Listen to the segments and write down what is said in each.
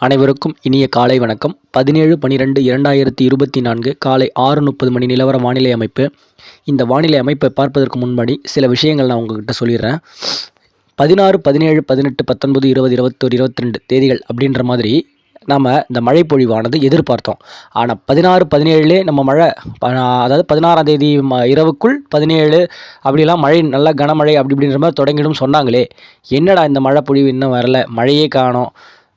அனைவருக்கும் இனிய காலை வணக்கம். பதினேழு பனிரெண்டு இரண்டாயிரத்தி இருபத்தி நான்கு காலை ஆறு முப்பது மணி நிலவர வானிலை அமைப்பு. இந்த வானிலை அமைப்பை பார்ப்பதற்கு முன்படி சில விஷயங்கள் நான் உங்ககிட்ட சொல்லிடுறேன். பதினாறு பதினேழு பதினெட்டு பத்தொன்பது இருபது இருபத்தொரு இருபத்தி ரெண்டு தேதிகள் அப்படின்ற மாதிரி நாம் இந்த மழை பொழிவானது எதிர்பார்த்தோம். ஆனால் பதினாறு பதினேழுலே நம்ம மழை அதாவது பதினாறாம் தேதி ம- இரவுக்குள் பதினேழு அப்படிலாம் மழை நல்ல கனமழை அப்படி இப்படின்ற மாதிரி தொடங்கிடும் சொன்னாங்களே. என்னடா இந்த மழை பொழிவு இன்னும் வரல? மழையே காணோம்.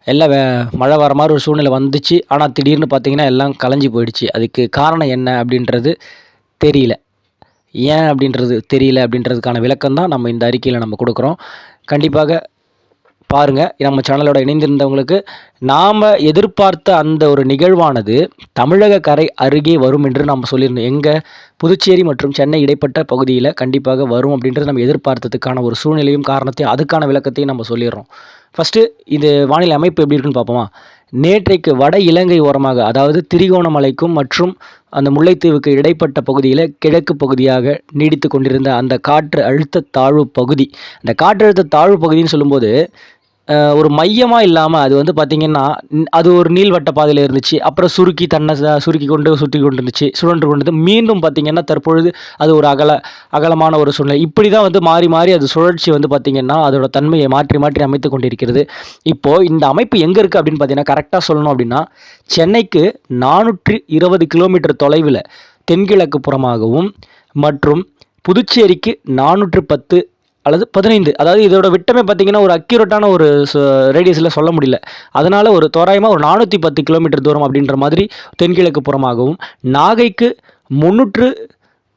எல்லாம் மழை வர மாதிரி ஒரு சூழ்நிலை வந்துச்சு. ஆனால் திடீர்னு பார்த்தீங்கன்னா எல்லாம் கலைஞ்சி போயிடுச்சு. அதுக்கு காரணம் என்ன அப்படின்றது தெரியல. ஏன் அப்படின்றது தெரியல அப்படின்றதுக்கான விளக்கம் தான் நம்ம இந்த அறிக்கையில் நம்ம கொடுக்குறோம். கண்டிப்பாக பாருங்கள் நம்ம சேனலோட இணைந்திருந்தவங்களுக்கு நாம் எதிர்பார்த்த அந்த ஒரு நிகழ்வானது தமிழக கரை அருகே வரும் என்று நம்ம சொல்லியிருந்தோம். எங்கள் புதுச்சேரி மற்றும் சென்னை இடைப்பட்ட பகுதியில் கண்டிப்பாக வரும் அப்படின்றது நம்ம எதிர்பார்த்ததுக்கான ஒரு சூழ்நிலையும் காரணத்தையும் அதுக்கான விளக்கத்தையும் நம்ம சொல்லிடுறோம். ஃபஸ்ட்டு இது வானிலை அமைப்பு எப்படி இருக்குன்னு பார்ப்போமா. நேற்றைக்கு வட இலங்கை ஓரமாக அதாவது திரிகோணமலைக்கும் மற்றும் அந்த முல்லைத்தீவுக்கு இடைப்பட்ட பகுதியில் கிழக்கு பகுதியாக நீடித்து கொண்டிருந்த அந்த காற்று அழுத்த தாழ்வு பகுதி. அந்த காற்றழுத்த தாழ்வு பகுதின்னு சொல்லும்போது ஒரு மையமாக இல்லாமல் அது வந்து பார்த்திங்கன்னா அது ஒரு நீள்வட்ட பாதையில் இருந்துச்சு. அப்புறம் சுருக்கி தன்னை சுருக்கி கொண்டு சுற்றி கொண்டு இருந்துச்சு சுழன்று கொண்டு மீண்டும் பார்த்திங்கன்னா தற்பொழுது அது ஒரு அகல அகலமான ஒரு சூழ்நிலை. இப்படி தான் வந்து மாறி மாறி அது சுழற்சி வந்து பார்த்திங்கன்னா அதோட தன்மையை மாற்றி மாற்றி அமைத்து கொண்டிருக்கிறது. இப்போது இந்த அமைப்பு எங்கே இருக்குது அப்படின்னு பார்த்தீங்கன்னா கரெக்டாக சொல்லணும் அப்படின்னா சென்னைக்கு நானூற்றி இருபது கிலோமீட்டர் தொலைவில் தென்கிழக்கு புறமாகவும் மற்றும் புதுச்சேரிக்கு நானூற்று பத்து அல்லது பதினைந்து. அதாவது இதோட விட்டமே பார்த்தீங்கன்னா ஒரு அக்யூரேட்டான ஒரு ரேடியஸில் சொல்ல முடியல. அதனால் ஒரு தோராயமாக ஒரு நானூற்றி பத்து கிலோமீட்டர் தூரம் அப்படின்ற மாதிரி தென்கிழக்கு புறமாகவும் நாகைக்கு முன்னூற்று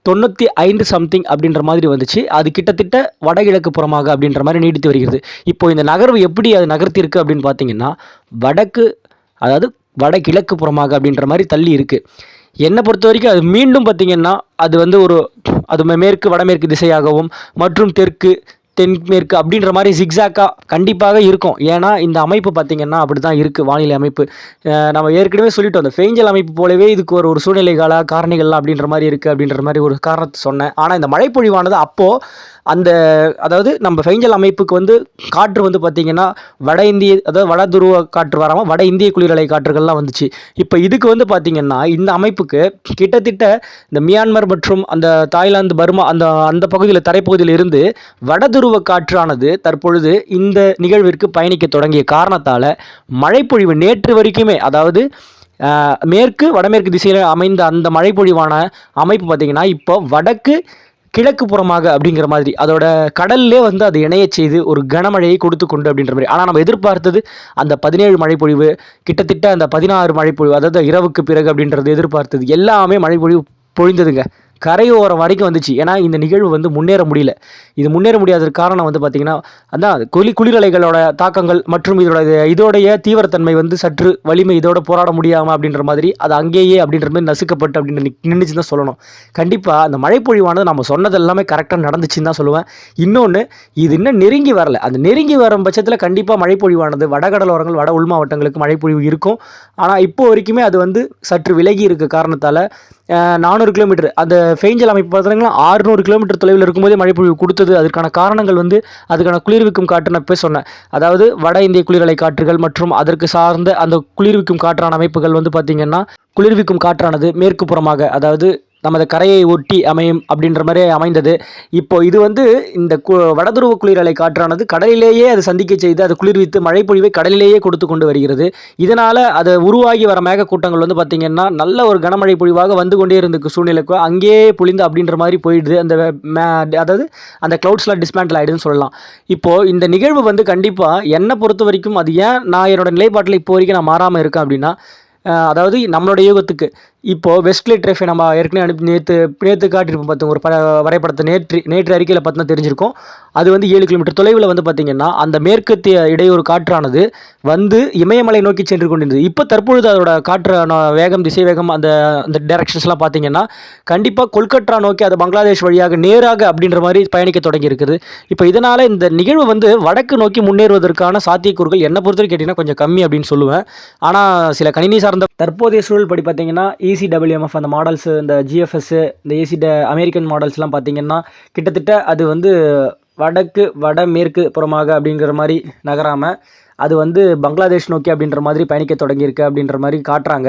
தொண்ணூற்றி ஐந்து சம்திங் அப்படின்ற மாதிரி வந்துச்சு. அது கிட்டத்தட்ட வடகிழக்கு புறமாக அப்படின்ற மாதிரி நீடித்து வருகிறது. இப்போ இந்த நகர்வு எப்படி அது நகர்த்திருக்கு அப்படின்னு பார்த்தீங்கன்னா வடக்கு அதாவது வடகிழக்கு புறமாக அப்படின்ற மாதிரி தள்ளி இருக்குது என்னை பொறுத்த வரைக்கும் அது மீண்டும் பார்த்தீங்கன்னா அது வந்து ஒரு அது மேற்கு வடமேற்கு திசையாகவும் மற்றும் தெற்கு தென்மேற்கு அப்படின்ற மாதிரி ஜிக்ஸாக்காக கண்டிப்பாக இருக்கும். ஏன்னா இந்த அமைப்பு பார்த்திங்கன்னா அப்படி தான் இருக்குது வானிலை அமைப்பு. நம்ம ஏற்கனவே சொல்லிட்டோம் அந்த ஃபேஞ்சல் அமைப்பு போலவே இதுக்கு ஒரு ஒரு சூழ்நிலைகளா காரணிகள்லாம் அப்படின்ற மாதிரி இருக்குது அப்படின்ற மாதிரி ஒரு காரணத்தை சொன்னேன். ஆனால் இந்த மழைப்பொழிவானது அப்போது அந்த அதாவது நம்ம ஃபைஞ்சல் அமைப்புக்கு வந்து காற்று வந்து பார்த்திங்கன்னா வட இந்திய அதாவது வட துருவ காற்று வராமல் வட இந்திய குளிரலை காற்றுகள்லாம் வந்துச்சு. இப்போ இதுக்கு வந்து பார்த்திங்கன்னா இந்த அமைப்புக்கு கிட்டத்தட்ட இந்த மியான்மர் மற்றும் அந்த தாய்லாந்து பர்மா அந்த அந்த பகுதியில் தரைப்பகுதியில் இருந்து வட துருவ காற்றானது தற்பொழுது இந்த நிகழ்விற்கு பயணிக்க தொடங்கிய காரணத்தால் மழைப்பொழிவு நேற்று வரைக்குமே அதாவது மேற்கு வடமேற்கு திசையில் அமைந்த அந்த மழைப்பொழிவான அமைப்பு பார்த்திங்கன்னா இப்போ வடக்கு கிழக்கு புறமாக அப்படிங்கிற மாதிரி அதோட கடல்லே வந்து அது இணைய செய்து ஒரு கனமழையை கொடுத்து கொண்டு அப்படின்ற மாதிரி. ஆனால் நம்ம எதிர்பார்த்தது அந்த பதினேழு மழைப்பொழிவு கிட்டத்தட்ட அந்த பதினாறு மழைப்பொழிவு அதாவது இரவுக்கு பிறகு அப்படின்றது எதிர்பார்த்தது எல்லாமே மழைப்பொழிவு பொழிந்ததுங்க. கரையோரம் வரைக்கும் வந்துச்சு. ஏன்னா இந்த நிகழ்வு வந்து முன்னேற முடியல. இது முன்னேற முடியாததுக்கு காரணம் வந்து பார்த்திங்கன்னா அதான் குளி குளிரலைகளோட தாக்கங்கள் மற்றும் இதோட இதோடைய தீவிரத்தன்மை வந்து சற்று வலிமை இதோட போராட முடியாமல் அப்படின்ற மாதிரி அது அங்கேயே அப்படின்ற மாதிரி நசுக்கப்பட்டு அப்படின்னு நின்றுச்சு தான் சொல்லணும். கண்டிப்பாக அந்த மழைப்பொழிவானது நம்ம சொன்னது எல்லாமே கரெக்டாக நடந்துச்சுன்னு தான் சொல்லுவேன். இன்னொன்று இது இன்னும் நெருங்கி வரல. அந்த நெருங்கி வரும் பட்சத்தில் கண்டிப்பாக மழைப்பொழிவானது வடகடலோரங்கள் வட உள் மாவட்டங்களுக்கு மழைப்பொழிவு இருக்கும். ஆனால் இப்போ வரைக்குமே அது வந்து சற்று விலகி இருக்க காரணத்தால் நானூறு கிலோமீட்டர் அந்த ஃபெய்ஞ்சல் அமைப்பு பார்த்தீங்கன்னா ஆறுநூறு கிலோமீட்டர் தொலைவில் இருக்கும்போதே மழைப்பொழிவு கொடுத்து கொடுத்தது அதற்கான காரணங்கள் வந்து அதுக்கான குளிர்விக்கும் காற்று நான் இப்போ சொன்னேன். அதாவது வட இந்திய குளிரலை காற்றுகள் மற்றும் அதற்கு சார்ந்த அந்த குளிர்விக்கும் காற்றான அமைப்புகள் வந்து பார்த்திங்கன்னா குளிர்விக்கும் காற்றானது மேற்கு புறமாக அதாவது நமது கரையை ஒட்டி அமையும் அப்படின்ற மாதிரி அமைந்தது. இப்போ இது வந்து இந்த கு வடதுருவ குளிரலை காற்றானது கடலிலேயே அது சந்திக்க செய்து அது குளிர்வித்து மழைப்பொழிவை கடலிலேயே கொடுத்து கொண்டு வருகிறது. இதனால் அது உருவாகி வர மேகக்கூட்டங்கள் வந்து பார்த்திங்கன்னா நல்ல ஒரு கனமழை பொழிவாக வந்து கொண்டே இருந்துக்கு சூழ்நிலைக்கு அங்கேயே புழிந்து அப்படின்ற மாதிரி போயிடுது. அந்த அதாவது அந்த க்ளவுட்ஸ்லாம் டிஸ்மேண்டில் ஆகிடுதுன்னு சொல்லலாம். இப்போது இந்த நிகழ்வு வந்து கண்டிப்பாக என்னை பொறுத்த வரைக்கும் அது ஏன் நான் என்னோடய நிலைப்பாட்டில் இப்போ வரைக்கும் நான் மாறாமல் இருக்கேன் அப்படின்னா அதாவது நம்மளோட யூகத்துக்கு இப்போது வெஸ்ட்லே ட்ரைஃபை நம்ம ஏற்கனவே அனுப்பி நேற்று நேற்று காட்டியிருப்போம் பார்த்துங்க ஒரு ப வரைபடத்தை நேற்று நேற்று அறிக்கையில் பார்த்தோன்னா தெரிஞ்சிருக்கும். அது வந்து ஏழு கிலோமீட்டர் தொலைவில் வந்து பார்த்திங்கன்னா அந்த மேற்கத்திய இடையூறு காற்றானது வந்து இமயமலை நோக்கி சென்று கொண்டிருந்தது. இப்போ தற்பொழுது அதோட காற்றான வேகம் திசை வேகம் அந்த அந்த டைரக்ஷன்ஸ்லாம் பார்த்திங்கன்னா கண்டிப்பாக கொல்கட்டா நோக்கி அது பங்களாதேஷ் வழியாக நேராக அப்படின்ற மாதிரி பயணிக்க தொடங்கியிருக்குது. இப்போ இதனால் இந்த நிகழ்வு வந்து வடக்கு நோக்கி முன்னேறுவதற்கான சாத்தியக்கூறுகள் என்னை பொறுத்தவரை கேட்டிங்கன்னா கொஞ்சம் கம்மி அப்படின்னு சொல்லுவேன். ஆனால் சில கணினி சார்ந்த தற்போதைய சூழல் படி பார்த்தீங்கன்னா ஏசிடபிள்யூஎம்எஃப் அந்த மாடல்ஸு இந்த ஜிஎஃப்எஸ்ஸு இந்த ஏசி ட அமெரிக்கன் மாடல்ஸ்லாம் பார்த்தீங்கன்னா கிட்டத்தட்ட அது வந்து வடக்கு வடமேற்கு புறமாக அப்படிங்கிற மாதிரி நகராமல் அது வந்து பங்களாதேஷ் நோக்கி அப்படின்ற மாதிரி பயணிக்க தொடங்கியிருக்கு அப்படின்ற மாதிரி காட்டுறாங்க.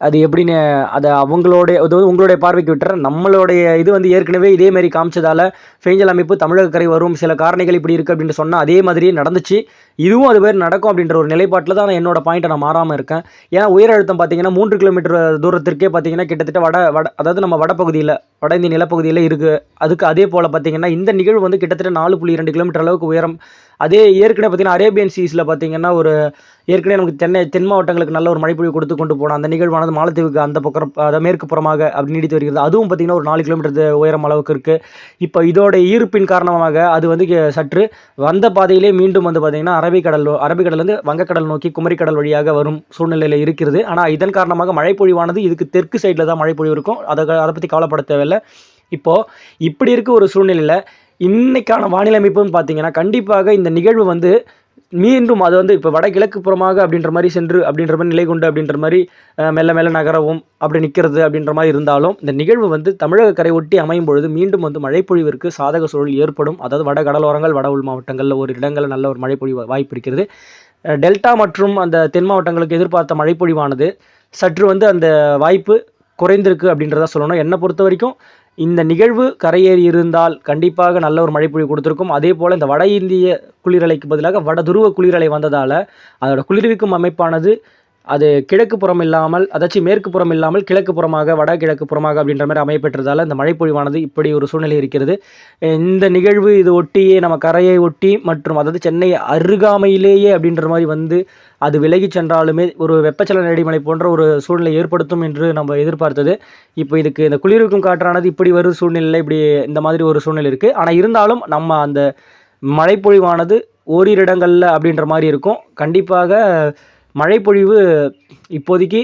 அது எப்படின்னு அதை அவங்களோட அதாவது உங்களுடைய பார்வைக்கு விட்டுறேன் நம்மளுடைய இது வந்து ஏற்கனவே இதே மாதிரி காமிச்சதால ஃபேஞ்சல் அமைப்பு தமிழக கரை வரும் சில காரணிகள் இப்படி இருக்குது அப்படின்னு சொன்னால் அதே மாதிரியே நடந்துச்சு. இதுவும் அது மாதிரி நடக்கும் அப்படின்ற ஒரு நிலைப்பாட்டில் தான் நான் என்னோட பாயிண்ட்டை நான் மாறாமல் இருக்கேன். ஏன்னா உயர் அழுத்தம் பார்த்தீங்கன்னா மூன்று கிலோமீட்டர் தூரத்திற்கே பார்த்தீங்கன்னா கிட்டத்தட்ட வட வட அதாவது நம்ம வடப்பகுதியில் வட இந்திய நிலப்பகுதியில் இருக்குது அதுக்கு அதே போல் பார்த்தீங்கன்னா இந்த நிகழ்வு வந்து கிட்டத்தட்ட நாலு புள்ளி இரண்டு கிலோமீட்டர் அளவுக்கு உயரம். அதே ஏற்கனவே பார்த்தீங்கன்னா அரேபியன் சீஸில் பார்த்தீங்கன்னா ஒரு ஏற்கனவே நமக்கு தென்னை தென் மாவட்டங்களுக்கு நல்ல ஒரு மழைப்பொழிவு கொடுத்து கொண்டு போனோம் அந்த நிகழ்வானது மாலத்தீவுக்கு அந்த பக்கம் அதை மேற்கு புறமாக அப்படி நீடித்து வருகிறது. அதுவும் பார்த்தீங்கன்னா ஒரு நாலு கிலோமீட்டர் உயரம் அளவுக்கு இருக்குது இப்போ இதோட ஈர்ப்பின் காரணமாக அது வந்து சற்று வந்த பாதையிலே மீண்டும் வந்து பார்த்தீங்கன்னா அரபிக்கடல் அரபிக்கடல்லேருந்து வங்கக்கடல் நோக்கி குமரிக்கடல் வழியாக வரும் சூழ்நிலையில் இருக்கிறது. ஆனால் இதன் காரணமாக மழைப்பொழிவானது இதுக்கு தெற்கு சைடில் தான் மழைப்பொழிவு இருக்கும். அதை அதை பற்றி கவலைப்பட தேவையில்லை. இப்போது இப்படி இருக்க ஒரு சூழ்நிலையில் இன்னைக்கான வானிலை அமைப்புன்னு பார்த்தீங்கன்னா கண்டிப்பாக இந்த நிகழ்வு வந்து மீண்டும் அது வந்து இப்போ வடகிழக்கு புறமாக அப்படின்ற மாதிரி சென்று அப்படின்ற மாதிரி நிலை கொண்டு அப்படின்ற மாதிரி மெல்ல மெல்ல நகரவும் அப்படி நிற்கிறது அப்படின்ற மாதிரி இருந்தாலும் இந்த நிகழ்வு வந்து தமிழக கரை ஒட்டி அமையும் பொழுது மீண்டும் வந்து மழைப்பொழிவிற்கு சாதக சூழல் ஏற்படும். அதாவது வட கடலோரங்கள் வட உள் மாவட்டங்களில் ஒரு இடங்களில் நல்ல ஒரு மழைப்பொழிவு வாய்ப்பு இருக்கிறது. டெல்டா மற்றும் அந்த தென் மாவட்டங்களுக்கு எதிர்பார்த்த மழைப்பொழிவானது சற்று வந்து அந்த வாய்ப்பு குறைந்திருக்கு அப்படின்றத சொல்லணும். என்னை பொறுத்த வரைக்கும் இந்த நிகழ்வு கரையேறி இருந்தால் கண்டிப்பாக நல்ல ஒரு மழைப்பொழிவு கொடுத்துருக்கும். அதே போல் இந்த வட இந்திய குளிரலைக்கு பதிலாக வட துருவ குளிரலை வந்ததால் அதோட குளிர்விக்கும் அமைப்பானது அது கிழக்கு புறம் இல்லாமல் அதாச்சும் மேற்கு புறம் இல்லாமல் கிழக்கு புறமாக வட கிழக்கு புறமாக அப்படின்ற மாதிரி அமையப்பெற்றதால் இந்த மழைப்பொழிவானது இப்படி ஒரு சூழ்நிலை இருக்கிறது. இந்த நிகழ்வு இது ஒட்டியே நம்ம கரையை ஒட்டி மற்றும் அதாவது சென்னை அருகாமையிலேயே அப்படின்ற மாதிரி வந்து அது விலகி சென்றாலுமே ஒரு வெப்பச்சலன இடைமலை போன்ற ஒரு சூழ்நிலை ஏற்படுத்தும் என்று நம்ம எதிர்பார்த்தது. இப்போ இதுக்கு இந்த குளிர்விக்கும் காற்றானது இப்படி வரும் சூழ்நிலை இப்படி இந்த மாதிரி ஒரு சூழ்நிலை இருக்குது ஆனால் இருந்தாலும் நம்ம அந்த மழைப்பொழிவானது ஓரிரு இடங்களில் அப்படின்ற மாதிரி இருக்கும். கண்டிப்பாக மழைப்பொழிவு இப்போதைக்கு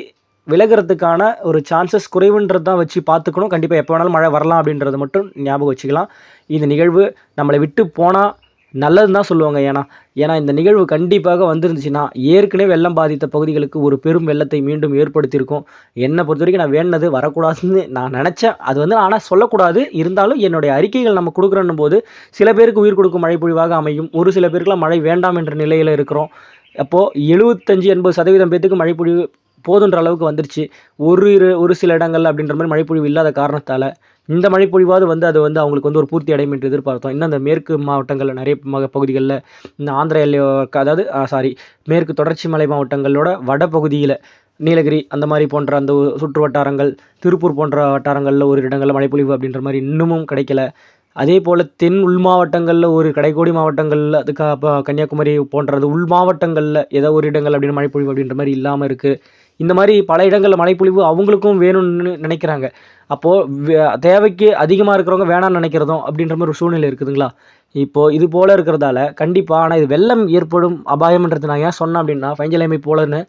விலகிறதுக்கான ஒரு சான்சஸ் குறைவுன்றது தான் வச்சு பார்த்துக்கணும். கண்டிப்பாக எப்போ வேணாலும் மழை வரலாம் அப்படின்றத மட்டும் ஞாபகம் வச்சுக்கலாம். இந்த நிகழ்வு நம்மளை விட்டு போனால் நல்லதுன்னு தான் சொல்லுவாங்க ஏன்னா ஏன்னா இந்த நிகழ்வு கண்டிப்பாக வந்திருந்துச்சுன்னா ஏற்கனவே வெள்ளம் பாதித்த பகுதிகளுக்கு ஒரு பெரும் வெள்ளத்தை மீண்டும் ஏற்படுத்தியிருக்கும். என்னை பொறுத்த வரைக்கும் நான் வேண்டினது வரக்கூடாதுன்னு நான் நினச்சேன். அது வந்து ஆனால் சொல்லக்கூடாது. இருந்தாலும் என்னுடைய அறிக்கைகள் நம்ம கொடுக்குறன்னும் போது சில பேருக்கு உயிர் கொடுக்கும் மழைப்பொழிவாக அமையும். ஒரு சில பேருக்குலாம் மழை வேண்டாம் என்ற நிலையில் இருக்கிறோம். அப்போது எழுபத்தஞ்சி எண்பது சதவீதம் பேத்துக்கு மழைப்பொழிவு போதுன்ற அளவுக்கு வந்துருச்சு. ஒரு இரு- ஒரு சில இடங்கள் அப்படின்ற மாதிரி மழைப்பொழிவு இல்லாத காரணத்தால் இந்த மழைப்பொழிவாவது வந்து அது வந்து அவங்களுக்கு வந்து ஒரு பூர்த்தி அடையும் என்று எதிர்பார்த்தோம். இன்னும் அந்த மேற்கு மாவட்டங்களில் நிறைய மக பகுதிகளில் இந்த ஆந்திர எல்லையோ அதாவது சாரி மேற்கு தொடர்ச்சி மலை மாவட்டங்களோட வடபகுதியில் நீலகிரி அந்த மாதிரி போன்ற அந்த சுற்று வட்டாரங்கள் திருப்பூர் போன்ற வட்டாரங்களில் ஒரு இடங்களில் மழைப்பொழிவு அப்படின்ற மாதிரி இன்னமும் கிடைக்கல. அதே போல் தென் உள் மாவட்டங்களில் ஒரு கடைக்கோடி மாவட்டங்களில் அதுக்கு அப்போ கன்னியாகுமரி போன்றது உள் மாவட்டங்களில் ஏதோ ஒரு இடங்கள் அப்படின்னு மழைப்பொழிவு அப்படின்ற மாதிரி இல்லாமல் இருக்குது இந்த மாதிரி பல இடங்களில் மழைப்பொழிவு அவங்களுக்கும் வேணும்னு நினைக்கிறாங்க. அப்போது தேவைக்கு அதிகமாக இருக்கிறவங்க வேணாம்னு நினைக்கிறதும் அப்படின்ற மாதிரி ஒரு சூழ்நிலை இருக்குதுங்களா? இப்போது இது போல் இருக்கிறதால கண்டிப்பாக ஆனால் இது வெள்ளம் ஏற்படும் அபாயம்ன்றது நான் ஏன் சொன்னேன் அப்படின்னா ஃபைஞ்சல் போலன்னு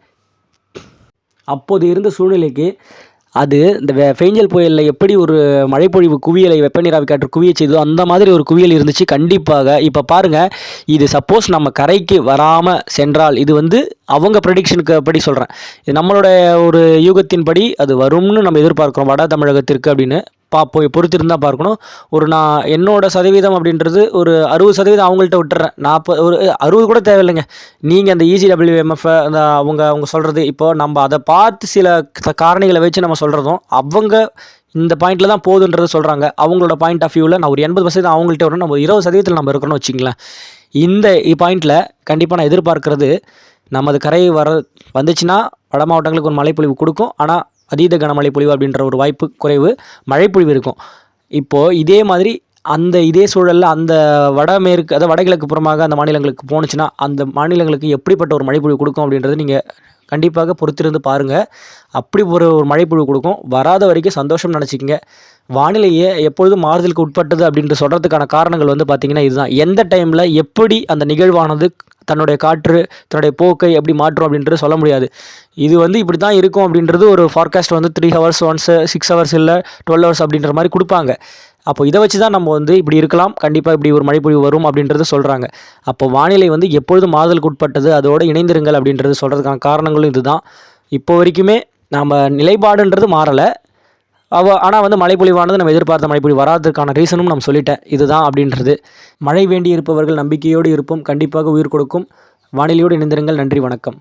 அப்போது இருந்த சூழ்நிலைக்கு அது இந்த வெ ஃபெய்ஞ்சல் புயலில் எப்படி ஒரு மழைப்பொழிவு குவியலை வெப்பநீராவி காற்று குவிய செய்தோ அந்த மாதிரி ஒரு குவியல் இருந்துச்சு. கண்டிப்பாக இப்போ பாருங்கள் இது சப்போஸ் நம்ம கரைக்கு வராமல் சென்றால் இது வந்து அவங்க ப்ரெடிக்ஷனுக்கு படி சொல்கிறேன் இது நம்மளோட ஒரு யூகத்தின்படி அது வரும்னு நம்ம எதிர்பார்க்குறோம். வட தமிழகத்திற்கு அப்படின்னு. பார்ப்போம் பொறுத்திருந்தால் பார்க்கணும். ஒரு நான் என்னோடய சதவீதம் அப்படின்றது ஒரு அறுபது சதவீதம் அவங்கள்ட்ட விட்டுறேன். நாற்பது ஒரு அறுபது கூட தேவையில்லைங்க. நீங்கள் அந்த இசிடபிள்யூஎம்எஃப் அந்த அவங்க அவங்க சொல்கிறது இப்போ நம்ம அதை பார்த்து சில காரணிகளை வச்சு நம்ம சொல்கிறதும் அவங்க இந்த பாயிண்டில் தான் போகுதுன்றது சொல்கிறாங்க அவங்களோட பாயிண்ட் ஆஃப் வியூவில் நான் ஒரு எண்பது பர்சன்ட் அவங்கள்ட்ட வரணும் நம்ம இருபது சதவீதத்தில் நம்ம இருக்கணும்னு வச்சிங்களேன் இந்த பாயிண்டில் கண்டிப்பாக நான் எதிர்பார்க்கறது நமது கரை வர வந்துச்சுன்னா வட மாவட்டங்களுக்கு ஒரு மழைப்பொழிவு கொடுக்கும். ஆனால் அதீத கனமழை பொழிவு அப்படின்ற ஒரு வாய்ப்பு குறைவு மழைப்பொழிவு இருக்கும். இப்போது இதே மாதிரி அந்த இதே சூழலில் அந்த வடமேற்கு அதாவது வடகிழக்கு புறமாக அந்த மாநிலங்களுக்கு போணுச்சுன்னா அந்த மாநிலங்களுக்கு எப்படிப்பட்ட ஒரு மழைப்பொழிவு கொடுக்கும் அப்படின்றது நீங்கள் கண்டிப்பாக பொறுத்திருந்து பாருங்கள் அப்படி ஒரு ஒரு மழைப்பொழிவு கொடுக்கும். வராத வரைக்கும் சந்தோஷம் நினச்சிக்கங்க. வானிலையே எப்பொழுதும் மாறுதலுக்கு உட்பட்டது அப்படின்ட்டு சொல்கிறதுக்கான காரணங்கள் வந்து பார்த்திங்கன்னா இதுதான். எந்த டைமில் எப்படி அந்த நிகழ்வானது தன்னுடைய காற்று தன்னுடைய போக்கை எப்படி மாற்றும் அப்படின்றது சொல்ல முடியாது. இது வந்து இப்படி தான் இருக்கும் அப்படின்றது ஒரு ஃபார்காஸ்ட் வந்து three hours once six hours இல்லை டுவெல் ஹவர்ஸ் அப்படின்ற மாதிரி கொடுப்பாங்க. அப்போ இதை வச்சு தான் நம்ம வந்து இப்படி இருக்கலாம் கண்டிப்பாக இப்படி ஒரு மழைப்பொழிவு வரும் அப்படின்றது சொல்கிறாங்க அப்போ வானிலை வந்து எப்பொழுதும் மாறுதலுக்கு உட்பட்டது அதோடு இணைந்திருங்கள் அப்படின்றது சொல்கிறதுக்கான காரணங்களும் இதுதான். இப்போ வரைக்குமே நம்ம நிலைப்பாடுன்றது மாறலை. அவ ஆனால் வந்து மழைப்பொழிவானது நம்ம எதிர்பார்த்த மழைப்பொழிவு வராததுக்கான ரீசனும் நம்ம சொல்லிட்டேன். இதுதான் அப்படின்றது. மழை வேண்டி இருப்பவர்கள் நம்பிக்கையோடு இருப்போம். கண்டிப்பாக உயிர் கொடுக்கும். வானிலையோடு இணைந்திருங்கள். நன்றி வணக்கம்.